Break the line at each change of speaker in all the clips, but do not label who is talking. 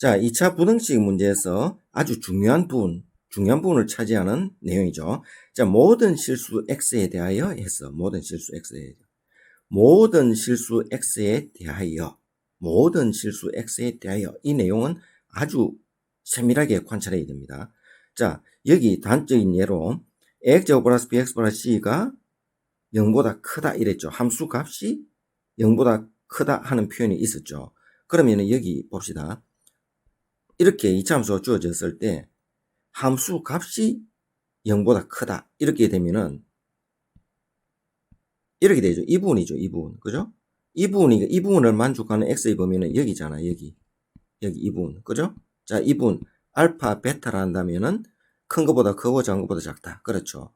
자, 2차 부등식 문제에서 아주 중요한 부분, 중요한 부분을 차지하는 내용이죠. 자, 모든 실수 x에 대하여 해서 모든 실수 x에 대하여 모든 실수 x에 대하여 모든 실수 x에 대하여 이 내용은 아주 세밀하게 관찰해야 됩니다. 자, 여기 단적인 예로 ax 플러스 bx 플러스 c가 0보다 크다 이랬죠. 함수 값이 0보다 크다 하는 표현이 있었죠. 그러면 여기 봅시다. 이렇게 이차함수가 주어졌을 때 함수 값이 0보다 크다 이렇게 되면은 이렇게 되죠. 이 부분이죠. 이 부분. 그죠? 이 부분이 이 부분을 만족하는 x의 범위는 여기잖아. 여기. 여기 이 부분. 그죠? 자, 이 부분 알파 베타라 한다면은 큰 것보다 크고 작은 것보다 작다. 그렇죠.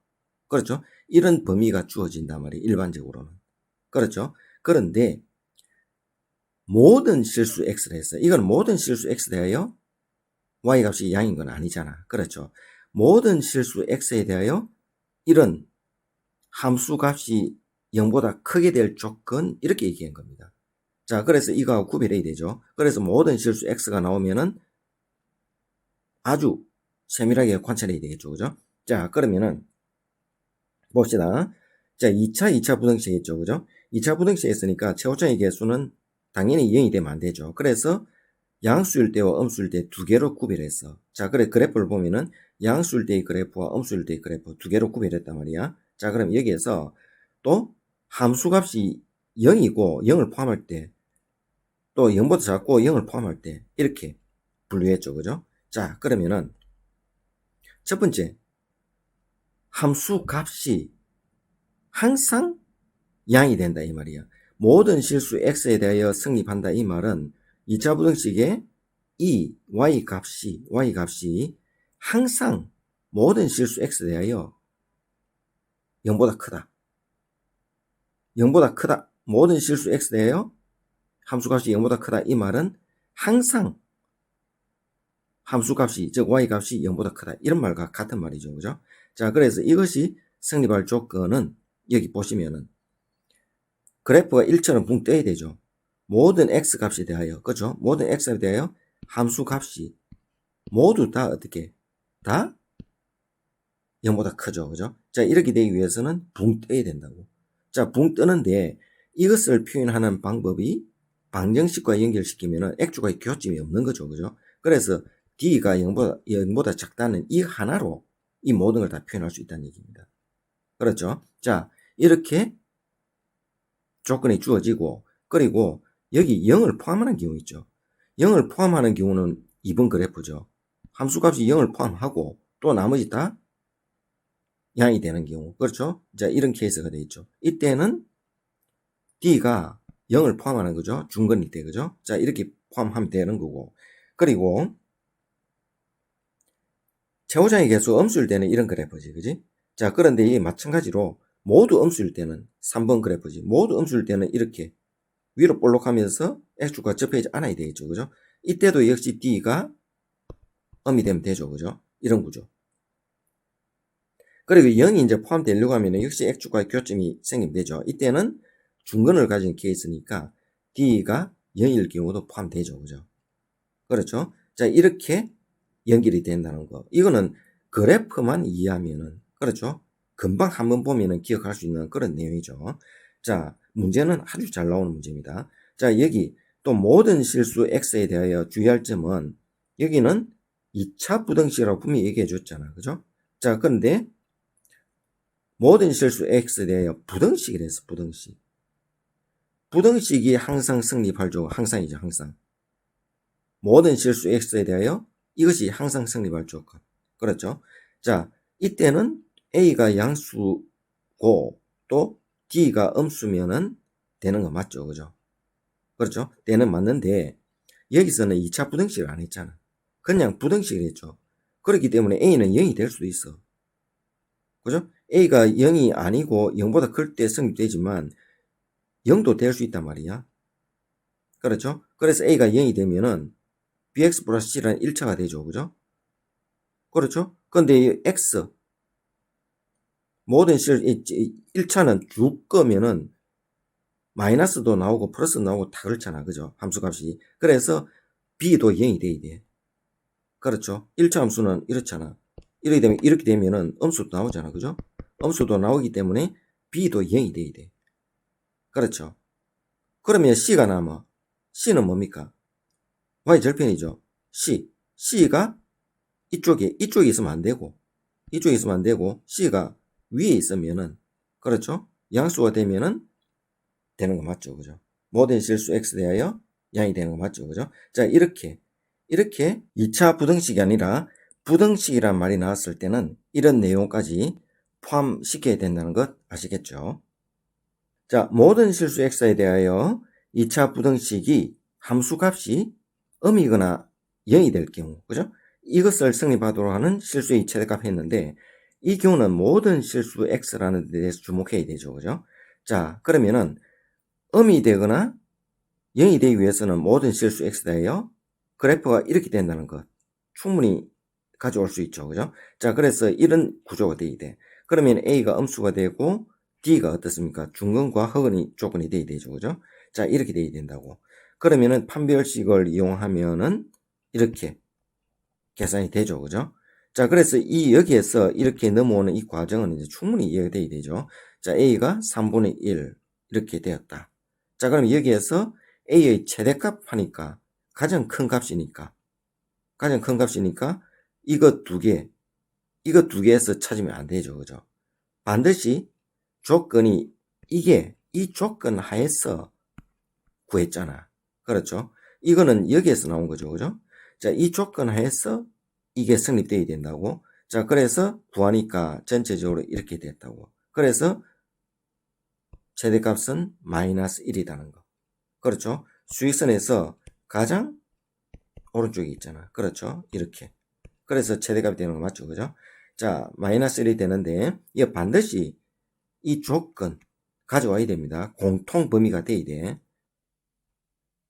그렇죠. 이런 범위가 주어진단 말이에요. 일반적으로는. 그렇죠. 그런데 모든 실수 x를 했어요. 이건 모든 실수 x 대하여 y 값이 양인 건 아니잖아. 그렇죠. 모든 실수 x에 대하여 이런 함수 값이 0보다 크게 될 조건 이렇게 얘기한 겁니다. 자, 그래서 이거하고 구별해야 되죠. 그래서 모든 실수 x가 나오면은 아주 세밀하게 관찰해야 되겠죠. 그죠? 자, 그러면은 봅시다. 자, 2차, 2차 부등식이죠. 그죠? 2차 부등식 했으니까 최고점의 개수는 당연히 0이 되면 안 되죠. 그래서 양수일 때와 음수일 때 두 개로 구별했어. 자, 그래 그래프를 보면은 양수일 때의 그래프와 음수일 때의 그래프 두 개로 구별했단 말이야. 자, 그럼 여기에서 또 함수값이 0이고 0을 포함할 때 또 0보다 작고 0을 포함할 때 이렇게 분류했죠. 그죠? 자, 그러면은 첫 번째 함수값이 항상 양이 된다 이 말이야. 모든 실수 x에 대하여 성립한다 이 말은 2차 부등식의 이 y 값이 y 값이 항상 모든 실수 x에 대하여 0보다 크다. 0보다 크다. 모든 실수 x에 대하여 함수값이 0보다 크다. 이 말은 항상 함수값이 즉 y값이 0보다 크다. 이런 말과 같은 말이죠. 그죠? 자, 그래서 이것이 성립할 조건은 여기 보시면은 그래프가 1처럼 붕 떠야 되죠. 모든 x값에 대하여 그죠? 모든 x에 대하여 함수 값이 모두 다 어떻게 다 0보다 크죠. 그죠? 자, 이렇게 되기 위해서는 붕 떠야 된다고. 자, 붕 뜨는데 이것을 표현하는 방법이 방정식과 연결시키면은 액주가 교점이 없는 거죠. 그죠? 그래서 d가 0보다, 0보다 작다는 이 하나로 이 모든 걸 다 표현할 수 있다는 얘기입니다. 그렇죠? 자, 이렇게 조건이 주어지고, 그리고 여기 0을 포함하는 경우 있죠. 0을 포함하는 경우는 2번 그래프죠. 함수값이 0을 포함하고 또 나머지 다 양이 되는 경우. 그렇죠? 자, 이런 케이스가 되어 있죠. 이때는 D가 0을 포함하는 거죠. 중건일 때, 그죠? 자, 이렇게 포함하면 되는 거고. 그리고 최고장의 개수 음수일 때는 이런 그래프지, 그지? 자, 그런데 이 마찬가지로 모두 음수일 때는 3번 그래프지. 모두 음수일 때는 이렇게 위로 볼록하면서 X축과 접해지 않아야 되겠죠. 그죠? 이때도 역시 D가 음이 되면 되죠. 그죠? 이런 구조. 그리고 0이 이제 포함되려고 하면 역시 X축과의 교점이 생기면 되죠. 이때는 중근을 가진 케이스니까 D가 0일 경우도 포함되죠. 그죠? 그렇죠? 자, 이렇게 연결이 된다는 거. 이거는 그래프만 이해하면은, 그렇죠? 금방 한번 보면은 기억할 수 있는 그런 내용이죠. 자, 문제는 아주 잘 나오는 문제입니다. 자, 여기 또 모든 실수 x에 대하여 주의할 점은 여기는 2차 부등식이라고 분명히 얘기해 줬잖아. 그죠? 자, 그런데 모든 실수 x에 대하여 부등식이랬어, 부등식. 부등식이 항상 성립할 조, 항상이죠, 항상. 모든 실수 x에 대하여 이것이 항상 성립할 조건. 그렇죠? 자, 이때는 a가 양수고 또 d가 음수면은 되는 거 맞죠? 그죠? 그렇죠? 되는 맞는데 여기서는 2차 부등식을 안 했잖아. 그냥 부등식을 했죠. 그렇기 때문에 a는 0이 될 수도 있어. 그죠? a가 0이 아니고 0보다 클 때 성립되지만 0도 될 수 있단 말이야. 그렇죠? 그래서 a가 0이 되면은 bx 플러스 c라는 1차가 되죠. 그죠? 그렇죠? 근데 x 모든 실 1차는 쭉 거면은 마이너스도 나오고 플러스 나오고 다 그렇잖아. 그죠? 함수값이. 그래서 b도 0이 돼야 돼. 그렇죠? 1차 함수는 이렇잖아. 이렇게 되면, 이렇게 되면은 음수도 나오잖아. 그죠? 음수도 나오기 때문에 b도 0이 돼야 돼. 그렇죠? 그러면 c가 남아. c는 뭡니까? y 절편이죠. c. c가 이쪽에, 이쪽에 있으면 안 되고, 이쪽에 있으면 안 되고, c가 위에 있으면은, 그렇죠? 양수가 되면은 되는 거 맞죠. 그죠? 모든 실수 x 대하여 양이 되는 거 맞죠. 그죠? 자, 이렇게, 이렇게 2차 부등식이 아니라 부등식이란 말이 나왔을 때는 이런 내용까지 포함시켜야 된다는 것 아시겠죠? 자, 모든 실수 x에 대하여 2차 부등식이 함수값이 음이거나 0이 될 경우, 그죠? 이것을 성립하도록 하는 실수의 최대값 했는데, 이 경우는 모든 실수 x라는 데 대해서 주목해야 되죠, 그죠? 자, 그러면은, 음이 되거나 0이 되기 위해서는 모든 실수 x 대하여 그래프가 이렇게 된다는 것 충분히 가져올 수 있죠. 그죠? 자, 그래서 이런 구조가 돼야 돼. 그러면 a가 음수가 되고 d가 어떻습니까? 중근과 허근이 조건이 돼야 되죠. 그죠? 자, 이렇게 돼야 된다고. 그러면은 판별식을 이용하면은 이렇게 계산이 되죠. 그죠? 자, 그래서 이 여기에서 이렇게 넘어오는 이 과정은 이제 충분히 이해가 돼야 되죠. 자, a가 3분의 1 이렇게 되었다. 자, 그럼 여기에서 a의 최대값 하니까 가장 큰 값이니까 가장 큰 값이니까 이거 두 개, 이거 두 개에서 찾으면 안 되죠. 그죠? 반드시 조건이 이게 이 조건 하에서 구했잖아. 그렇죠? 이거는 여기에서 나온 거죠. 그죠? 자, 이 조건 하에서 이게 성립되어야 된다고. 자, 그래서 구하니까 전체적으로 이렇게 됐다고. 그래서 최대값은 마이너스 1이라는 거. 그렇죠? 수익선에서 가장 오른쪽에 있잖아. 그렇죠? 이렇게. 그래서 최대값이 되는 거 맞죠? 그죠? 자, 마이너스 1이 되는데, 이거 반드시 이 조건 가져와야 됩니다. 공통 범위가 돼야 돼.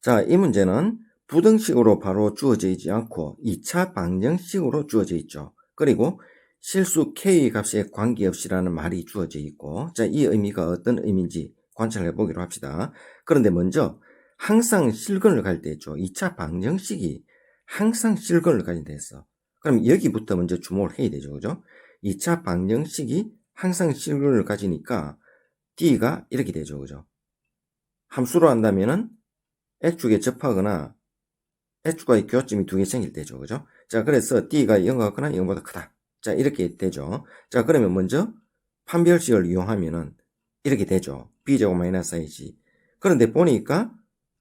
자, 이 문제는 부등식으로 바로 주어져 있지 않고 2차 방정식으로 주어져 있죠. 그리고 실수 k 값에 관계없이라는 말이 주어져 있고, 자, 이 의미가 어떤 의미인지 관찰해 보기로 합시다. 그런데 먼저 항상 실근을 갈 때 있죠. 2차 방정식이 항상 실근을 가진 데 있어. 그럼 여기부터 먼저 주목을 해야 되죠. 그죠? 2차 방정식이 항상 실근을 가지니까 d가 이렇게 되죠. 그죠? 함수로 한다면은 x축에 접하거나 x축과의 교점이 두 개 생길 때죠. 그죠? 자, 그래서 d가 0과 같거나 0보다 크다. 자, 이렇게 되죠. 자, 그러면 먼저 판별식을 이용하면은 이렇게 되죠. b제곱 마이너스 i지. 그런데 보니까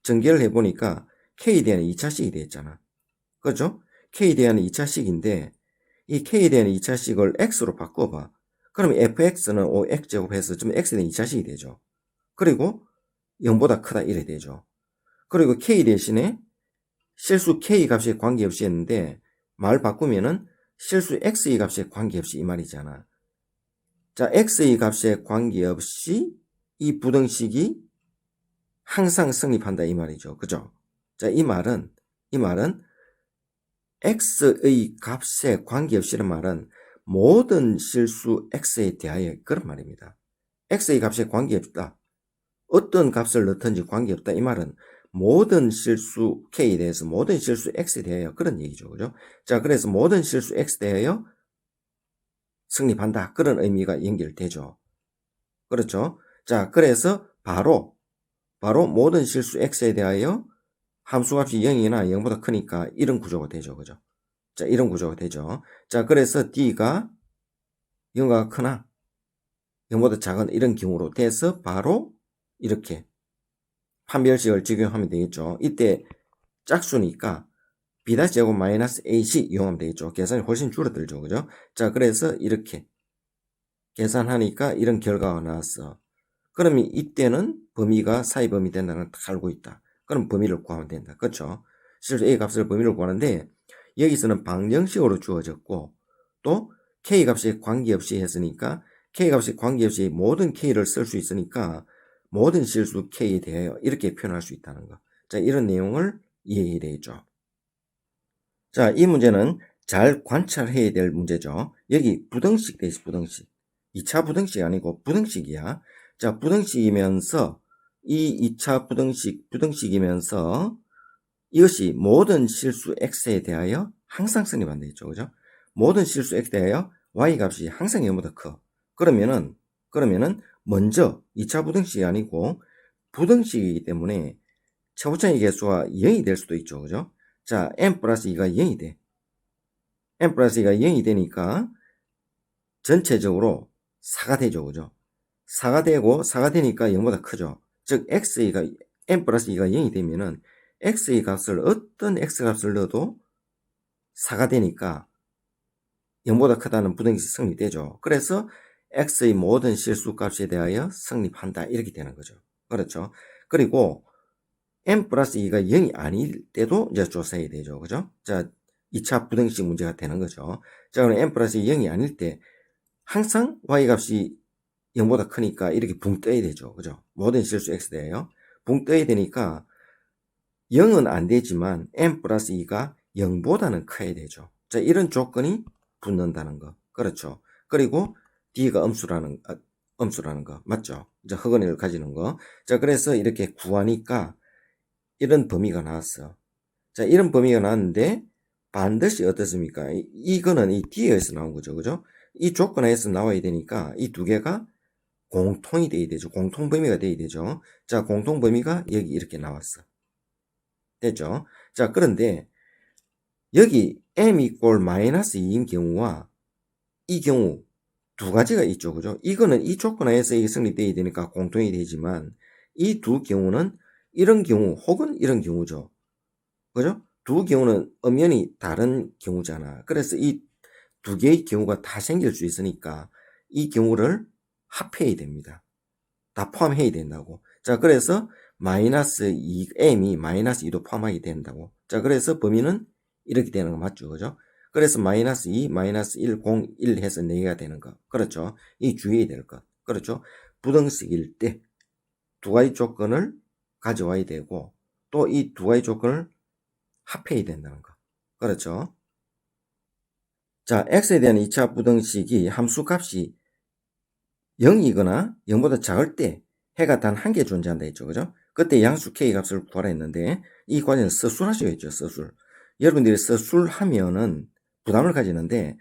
전개를 해보니까 k에 대한 2차식이 되었잖아. 그죠? k에 대한 2차식인데 이 k에 대한 2차식을 x로 바꿔봐. 그러면 fx는 5x제곱해서 좀 x에 대한 2차식이 되죠. 그리고 0보다 크다 이래 되죠. 그리고 k 대신에 실수 k 값에 관계없이 했는데 말 바꾸면은 실수 x의 값에 관계없이 이 말이잖아. 자, x의 값에 관계없이 이 부등식이 항상 성립한다 이 말이죠. 그죠? 자, 이 말은 이 말은 x의 값에 관계없이는 말은 모든 실수 x에 대하여 그런 말입니다. x의 값에 관계없다. 어떤 값을 넣든지 관계없다. 이 말은 모든 실수 k에 대해서 모든 실수 x에 대하여 그런 얘기죠. 그죠? 자, 그래서 모든 실수 x에 대하여 성립한다. 그런 의미가 연결되죠. 그렇죠? 자, 그래서 바로 바로 모든 실수 x에 대하여 함수값이 0이나 0보다 크니까 이런 구조가 되죠. 그죠? 자, 이런 구조가 되죠. 자, 그래서 d가 0과 크나 0보다 작은 이런 경우로 돼서 바로 이렇게 판별식을 적용하면 되겠죠. 이때 짝수니까 b-제곱 마이너스 ac 이용하면 되겠죠. 계산이 훨씬 줄어들죠. 그죠? 자, 그래서 이렇게 계산하니까 이런 결과가 나왔어. 그러면 이때는 범위가 사이 범위 된다는 걸 알고 있다. 그럼 범위를 구하면 된다. 그렇죠? 실제 A 값을 범위를 구하는데 여기서는 방정식으로 주어졌고 또 K 값에 관계없이 했으니까 K 값에 관계없이 모든 K를 쓸 수 있으니까 모든 실수 K에 대하여 이렇게 표현할 수 있다는 거. 자, 이런 내용을 이해해야 되겠죠. 자, 이 문제는 잘 관찰해야 될 문제죠. 여기 부등식 돼 있어, 부등식. 2차 부등식이 아니고 부등식이야. 자, 부등식이면서 이 2차 부등식, 부등식이면서 이것이 모든 실수 x에 대하여 항상 성립한다 했죠. 그죠? 모든 실수 x에 대하여 y 값이 항상 0보다 커. 그러면은, 그러면은, 먼저 2차 부등식이 아니고 부등식이기 때문에 최고차의 개수가 0이 될 수도 있죠. 그죠? 자, n 플러스 2가 0이 돼. n 플러스 2가 0이 되니까 전체적으로 4가 되죠. 그죠? 4가 되고 4가 되니까 0보다 크죠. 즉 x가 n 플러스 2가 0이 되면은 x의 값을 어떤 x 값을 넣어도 4가 되니까 0보다 크다는 부등식이 성립되죠. 그래서 x의 모든 실수 값에 대하여 성립한다 이렇게 되는 거죠. 그렇죠. 그리고 n 플러스 2가 0이 아닐 때도 이제 조사해야 되죠. 그죠? 자, 2차 부등식 문제가 되는 거죠. 자, 그럼 n 플러스 0이 아닐 때 항상 y 값이 0보다 크니까 이렇게 붕 떠야 되죠. 그죠? 모든 실수 x 대해요. 붕 떠야 되니까 0은 안 되지만 n 플러스 2가 0보다는 커야 되죠. 자, 이런 조건이 붙는다는 거. 그렇죠. 그리고 d가 음수라는, 아, 음수라는 거. 맞죠? 자, 허근을 가지는 거. 자, 그래서 이렇게 구하니까 이런 범위가 나왔어. 자, 이런 범위가 나왔는데 반드시 어떻습니까? 이- 이거는 이 D에서 나온 거죠. 그죠? 이 조건에서 나와야 되니까 이 두 개가 공통이 돼야 되죠. 공통 범위가 돼야 되죠. 자, 공통 범위가 여기 이렇게 나왔어. 됐죠? 자, 그런데 여기 m 이꼴 마이너스 2인 경우와 이 경우 두 가지가 있죠. 그죠? 이거는 이 조건 하에서 이게 성립돼야 되니까 공통이 되지만 이 두 경우는 이런 경우 혹은 이런 경우죠. 그죠? 두 경우는 엄연히 다른 경우잖아. 그래서 이 두 개의 경우가 다 생길 수 있으니까 이 경우를 합해야 됩니다. 다 포함해야 된다고. 자, 그래서 마이너스 2, m이 마이너스 2도 포함하게 된다고. 자, 그래서 범위는 이렇게 되는 거 맞죠? 그죠? 그래서 마이너스 2, 마이너스 1, 0, 1 해서 4개가 되는 거. 그렇죠? 이 주의해야 될 것. 그렇죠? 부등식일 때 두 가지 조건을 가져와야 되고 또 이 두 가지 조건을 합해야 된다는 거. 그렇죠? 자, x에 대한 2차 부등식이 함수 값이 0이거나 0보다 작을 때 해가 단 한 개 존재한다 했죠. 그죠? 그때 양수 k 값을 구하라 했는데 이 과정은 서술 하셔야죠. 서술. 여러분들이 서술 하면은 부담을 가지는데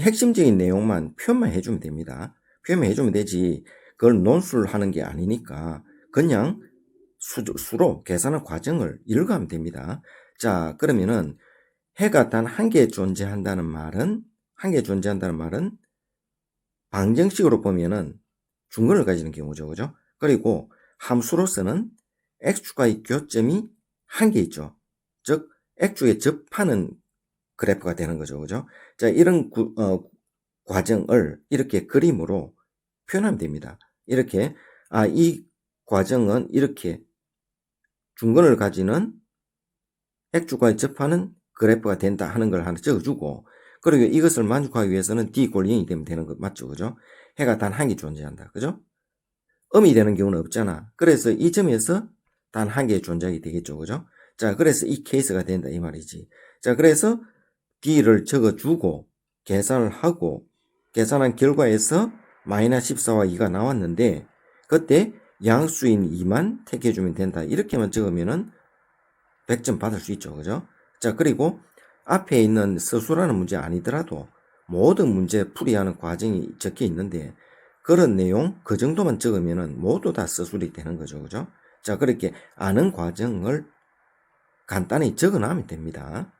핵심적인 내용만 표현만 해주면 됩니다. 표현만 해주면 되지 그걸 논술 하는 게 아니니까 그냥 수, 수로 계산한 과정을 읽어가면 됩니다. 자 그러면은 해가 단 한 개 존재한다는 말은 한 개 존재한다는 말은 방정식으로 보면은 중근을 가지는 경우죠. 그죠? 그리고 함수로서는 x축과의 교점이 한 개 있죠. 즉 x축에 접하는 그래프가 되는 거죠. 그죠? 자, 이런 구, 어, 과정을 이렇게 그림으로 표현하면 됩니다. 이렇게 아, 이 과정은 이렇게 중근을 가지는 x축과에 접하는 그래프가 된다 하는 걸 하나 적어주고 그리고 이것을 만족하기 위해서는 d 꼴 0이 되면 되는 거 맞죠? 그죠? 해가 단 한 개 존재한다. 그죠? 음이 되는 경우는 없잖아. 그래서 이 점에서 단 한개 존재하게 되겠죠. 그죠? 자, 그래서 이 케이스가 된다. 이 말이지. 자, 그래서 D를 적어주고 계산을 하고 계산한 결과에서 마이너스 14와 2가 나왔는데 그때 양수인 2만 택해주면 된다. 이렇게만 적으면은 100점 받을 수 있죠. 그죠? 자, 그리고 앞에 있는 서술하는 문제 아니더라도 모든 문제 풀이하는 과정이 적혀 있는데 그런 내용 그 정도만 적으면은 모두 다 서술이 되는 거죠. 그죠? 자, 그렇게 아는 과정을 간단히 적어 놔면 됩니다.